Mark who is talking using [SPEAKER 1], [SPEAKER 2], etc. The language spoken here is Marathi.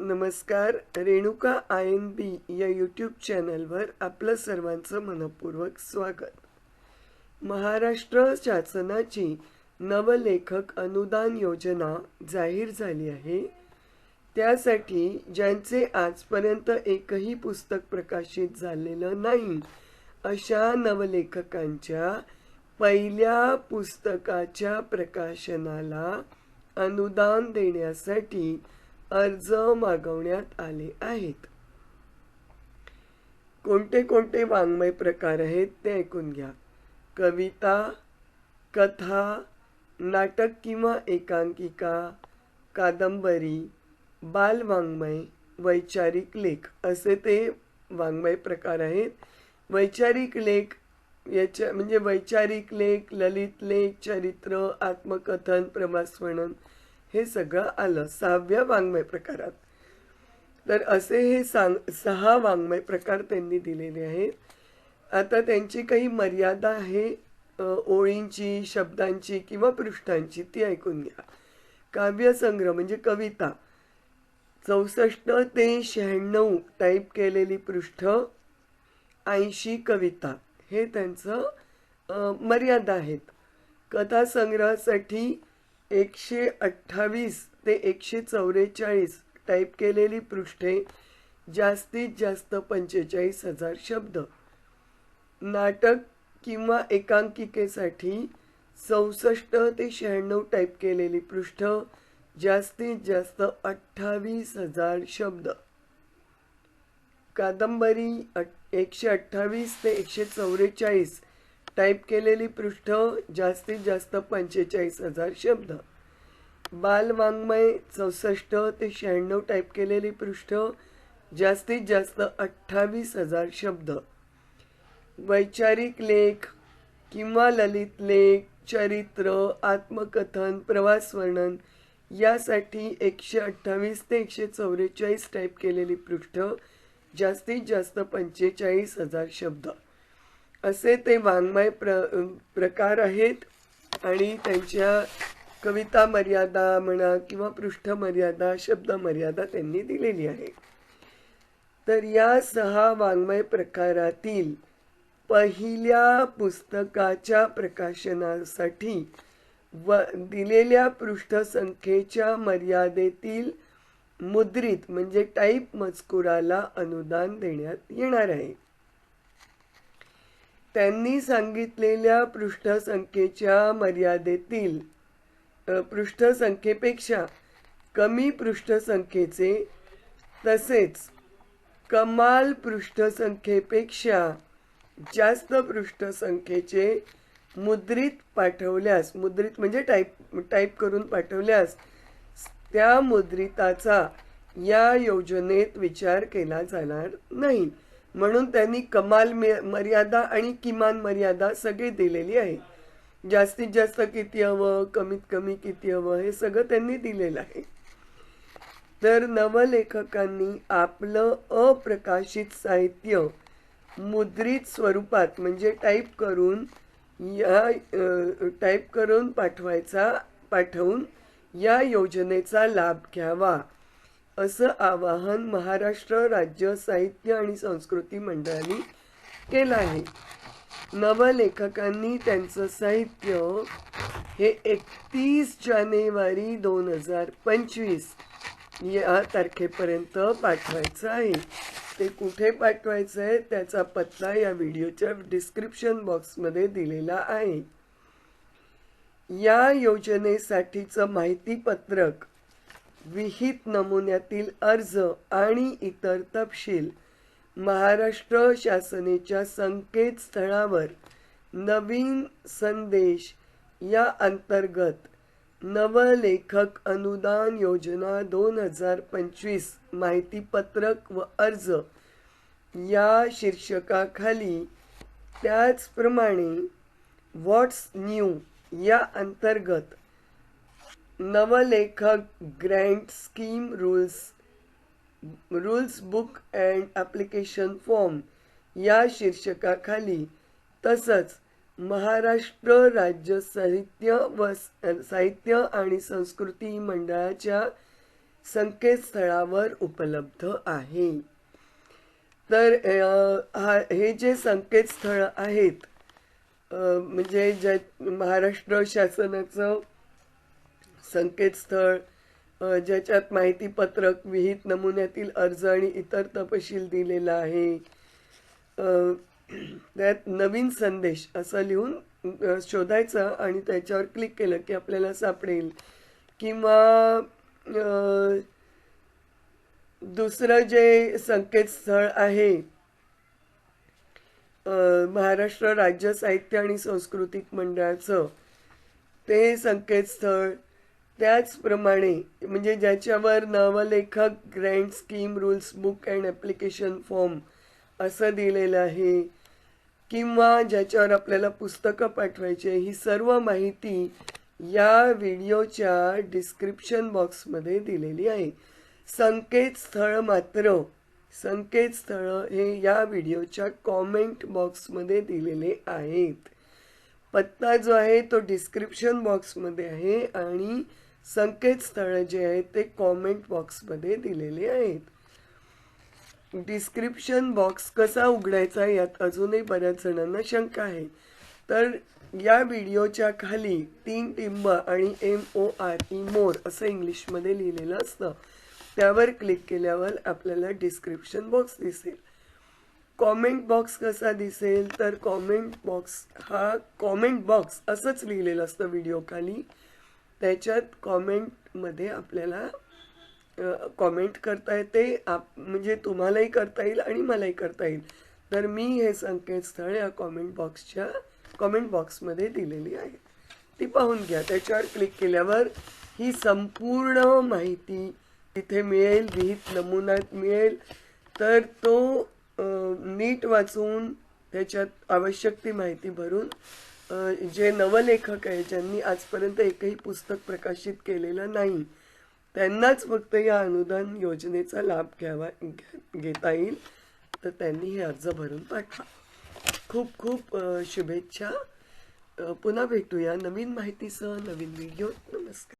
[SPEAKER 1] नमस्कार रेणुका आय एन बी या यूट्यूब चॅनलवर आपलं सर्वांचं मनपूर्वक स्वागत. महाराष्ट्र शासनाची नवलेखक अनुदान योजना जाहीर झाली आहे. त्यासाठी ज्यांचे आजपर्यंत एकही पुस्तक प्रकाशित झालेलं नाही अशा नवलेखकांच्या पहिल्या पुस्तकाच्या प्रकाशनाला अनुदान देण्यासाठी अर्ज मागवण्यात आले आहेत. कोणते कोणते वाङ्मय प्रकार आहेत ते ऐकून घ्या. कविता कथा नाटक किंवा एकांकिका कादंबरी बालवाङ्मय वैचारिक लेख असे ते वाङ्मय प्रकार आहेत. वैचारिक लेख याच्या म्हणजे वैचारिक लेख ललित लेख चरित्र आत्मकथन प्रवासवर्णन हे सगळं आलं सहाव्या वाङ्मय प्रकारात. तर असे हे सांग सहा वाङ्मय प्रकार त्यांनी दिलेले आहेत. आता त्यांची काही मर्यादा आहे ओळींची शब्दांची किंवा पृष्ठांची ती ऐकून घ्या. काव्यसंग्रह म्हणजे कविता. चौसष्ट ते शहाण्णव टाईप केलेली पृष्ठ ऐंशी कविता. हे त्यांचं मर्यादा आहेत. कथासंग्रहासाठी एकशे अठ्ठावीस ते एकशे चौवेचाळीस टाईप केलेली पृष्ठे जास्तीत जास्त पंचेचाळीस हजार शब्द. नाटक किंवा एकांकिकेसाठी चौसष्ट ते शहाण्णव टाईप केलेली पृष्ठ जास्तीत जास्त अठ्ठावीस हजार शब्द. कादंबरी एकशे अठ्ठावीस ते एकशे चौवेचाळीस टाईप केलेली पृष्ठ जास्तीत जास्त पंचेचाळीस हजार शब्द. बालवाङ्मय चौसष्ट ते शहाण्णव टाईप केलेली पृष्ठ जास्तीत जास्त अठ्ठावीस हजार शब्द. वैचारिक लेख किंवा ललित लेख चरित्र आत्मकथन प्रवास वर्णन यासाठी एकशे अठ्ठावीस ते एकशे चौवेचाळीस टाईप केलेली पृष्ठ जास्तीत जास्त पंचेचाळीस हजार शब्द. असे ते वाङ्मय प्र प्रकार आहेत आणि त्यांच्या कविता मर्यादा म्हणा किंवा पृष्ठमर्यादा शब्दमर्यादा त्यांनी दिलेली आहे. तर या सहा वाङ्मय प्रकारातील पहिल्या पुस्तकाच्या प्रकाशनासाठी व दिलेल्या पृष्ठसंख्येच्या मर्यादेतील मुद्रित म्हणजे टाईप मजकुराला अनुदान देण्यात येणार आहे. त्यांनी सांगितलेल्या पृष्ठसंख्येच्या मर्यादेतील पृष्ठसंख्येपेक्षा कमी पृष्ठसंख्येचे तसेच कमाल पृष्ठसंख्येपेक्षा जास्त पृष्ठसंख्येचे मुद्रित पाठवल्यास मुद्रित म्हणजे टाईप टाईप करून पाठवल्यास त्या मुद्रिताचा या योजनेत विचार केला जाणार नाही. म्हणून त्यांनी कमाल मर्यादा आणि किमान मर्यादा सगळी दिलेली आहे. जास्तीत जास्त किती हवं कमीत कमी किती हवं हे सगळं त्यांनी दिलेलं आहे. तर नवलेखकांनी आपलं अप्रकाशित साहित्य मुद्रित स्वरूपात म्हणजे टाईप करून या टाईप करून पाठवायचा पाठवून या योजनेचा लाभ घ्यावा. असं आवाहन महाराष्ट्र राज्य साहित्य आणि संस्कृती मंडळाने केलं आहे. नवलेखकांनी त्यांचं साहित्य हे एकतीस जानेवारी दोन हजार पंचवीस या तारखेपर्यंत पाठवायचं आहे. ते कुठे पाठवायचं आहे त्याचा पत्ता या व्हिडिओच्या डिस्क्रिप्शन बॉक्समध्ये दिलेला आहे. या योजनेसाठीचं माहितीपत्रक विहित नमुन्यातील अर्ज आणि इतर तपशील महाराष्ट्र शासनेच्या संकेतस्थळावर नवीन संदेश या अंतर्गत नवलेखक अनुदान योजना दोन हजार पंचवीस माहितीपत्रक व अर्ज या शीर्षकाखाली त्याचप्रमाणे व्हॉट्स न्यू या अंतर्गत नवलेखक grant scheme rules rules book and application form या शीर्षकाखाली तसंच महाराष्ट्र राज्य साहित्य व साहित्य आणि संस्कृती मंडळाच्या संकेतस्थळावर उपलब्ध आहे. तर हा हे जे संकेतस्थळ आहेत म्हणजे ज्या महाराष्ट्र शासनाचं संकेतस्थळ ज्याच्यात माहितीपत्रक विहित नमुन्यातील अर्ज आणि इतर तपशील दिलेला आहे. त्यात नवीन संदेश असं लिहून शोधायचा शोधायचं आणि त्याच्यावर क्लिक केलं की आपल्याला सापडेल. किंवा दुसरं जे संकेतस्थळ आहे महाराष्ट्र राज्य साहित्य आणि सांस्कृतिक मंडळाचं ते संकेतस्थळ त्याचप्रमाणे म्हणजे ज्याच्यावर नावलेखक grand scheme rules book and application form असं दिलेलं आहे किंवा ज्याच्यावर आपल्याला पुस्तकं पाठवायची आहे ही सर्व माहिती या व्हिडिओच्या डिस्क्रिप्शन बॉक्समध्ये दिलेली आहे. संकेतस्थळ मात्र संकेतस्थळ हे या व्हिडिओच्या कॉमेंट बॉक्समध्ये दिलेले आहेत. पत्ता जो आहे तो डिस्क्रिप्शन बॉक्समध्ये आहे आणि संकेतस्थळं जे आहेत ते कॉमेंट बॉक्समध्ये दिलेले आहेत. डिस्क्रिप्शन बॉक्स कसा उघडायचा यात अजूनही बऱ्याच जणांना शंका आहे. तर या व्हिडिओच्या खाली तीन टिंब आणि M O R E more असं इंग्लिशमध्ये लिहिलेलं असतं. त्यावर क्लिक केल्यावर आपल्याला डिस्क्रिप्शन बॉक्स दिसेल. कॉमेंट बॉक्स कसा दिसेल? तर कॉमेंट बॉक्स हा कॉमेंट बॉक्स असंच लिहिलेलं असतं व्हिडिओ खाली. त्याच्यात कॉमेंटमध्ये आपल्याला कॉमेंट करता येते. आप म्हणजे तुम्हालाही करता येईल आणि मलाही करता येईल. तर मी हे संकेतस्थळ या कॉमेंट बॉक्सच्या कॉमेंट बॉक्समध्ये दिलेली आहे. ती पाहून घ्या. त्याच्यावर क्लिक केल्यावर ही संपूर्ण माहिती तिथे मिळेल विहित नमुन्यात मिळेल. तर तो नीट वाचून त्याच्यात आवश्यक ती माहिती भरून जे नवलेखक आहे ज्यांनी आजपर्यंत एकही पुस्तक प्रकाशित केलेलं नाही त्यांनाच फक्त या अनुदान योजनेचा लाभ घ्यावा घेता येईल. तर त्यांनी हे अर्ज भरून पाठवा. खूप खूप शुभेच्छा. पुन्हा भेटूया. नवीन माहितीसह नवीन व्हिडिओ नमस्कार.